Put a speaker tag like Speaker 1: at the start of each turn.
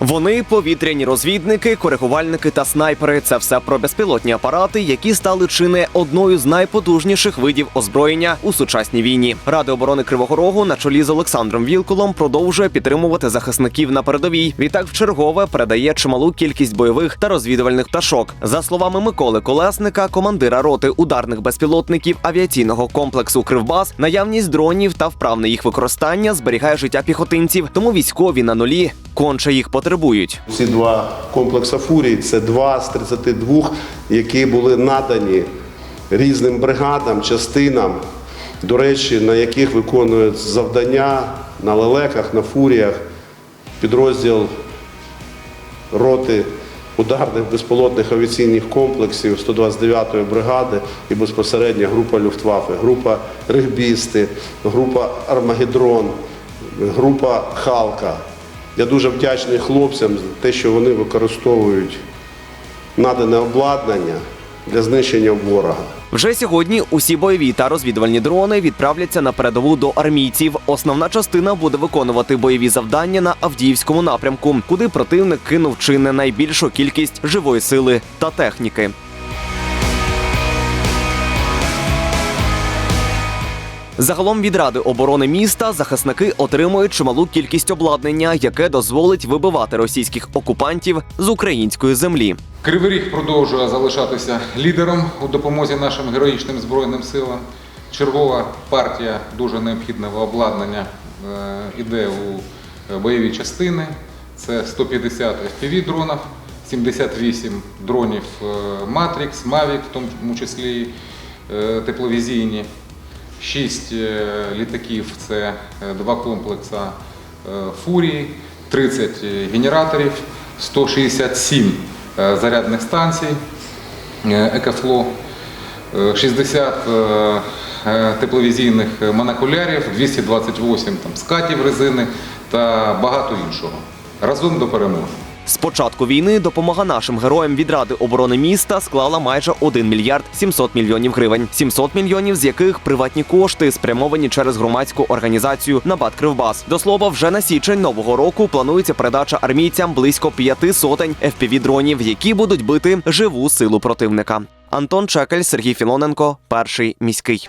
Speaker 1: Вони повітряні розвідники, коригувальники та снайпери. Це все про безпілотні апарати, які стали чи не одною з найпотужніших видів озброєння у сучасній війні. Ради оборони Кривого Рогу на чолі з Олександром Вілкулом продовжує підтримувати захисників на передовій. Відтак вчергове передає чималу кількість бойових та розвідувальних пташок. За словами Миколи Колесника, командира роти ударних безпілотників авіаційного комплексу Кривбас, наявність дронів та вправне їх використання зберігає життя піхотинців, тому військові на нулі конче їх потребують.
Speaker 2: Ці два комплекси фурій це два з 32, які були надані різним бригадам, частинам, до речі, на яких виконують завдання на лелеках, на фуріях, підрозділ роти ударних безпілотних авіаційних комплексів 129-ї бригади і безпосередньо група Люфтваффе, група регбісти, група Армагедрон, група Халка. Я дуже вдячний хлопцям за те, що вони використовують надане обладнання для знищення ворога.
Speaker 1: Вже сьогодні усі бойові та розвідувальні дрони відправляться на передову до армійців. Основна частина буде виконувати бойові завдання на Авдіївському напрямку, куди противник кинув чи не найбільшу кількість живої сили та техніки. Загалом від ради оборони міста захисники отримують чималу кількість обладнання, яке дозволить вибивати російських окупантів з української землі.
Speaker 3: Кривий Ріг продовжує залишатися лідером у допомозі нашим героїчним збройним силам. Чергова партія дуже необхідного обладнання е, іде у е, бойові частини. Це 150 FPV дронів, 78 дронів е, Matrix, Mavic, в тому числі тепловізійні, 6 літаків це е, два комплекси е, Фурії, 30 генераторів, 167 е, зарядних станцій е, Екофло, е, 60 е, е, тепловізійних монокулярів, 228 там, скатів резини та багато іншого. Разом до перемоги.
Speaker 1: З початку війни допомога нашим героям від ради оборони міста склала майже 1 мільярд 700 мільйонів гривень. 700 мільйонів з яких приватні кошти спрямовані через громадську організацію Набат Кривбас. До слова, вже на січень нового року планується передача армійцям близько п'яти сотень fpv дронів, які будуть бити живу силу противника. Антон Чекель, Сергій Філоненко, перший міський.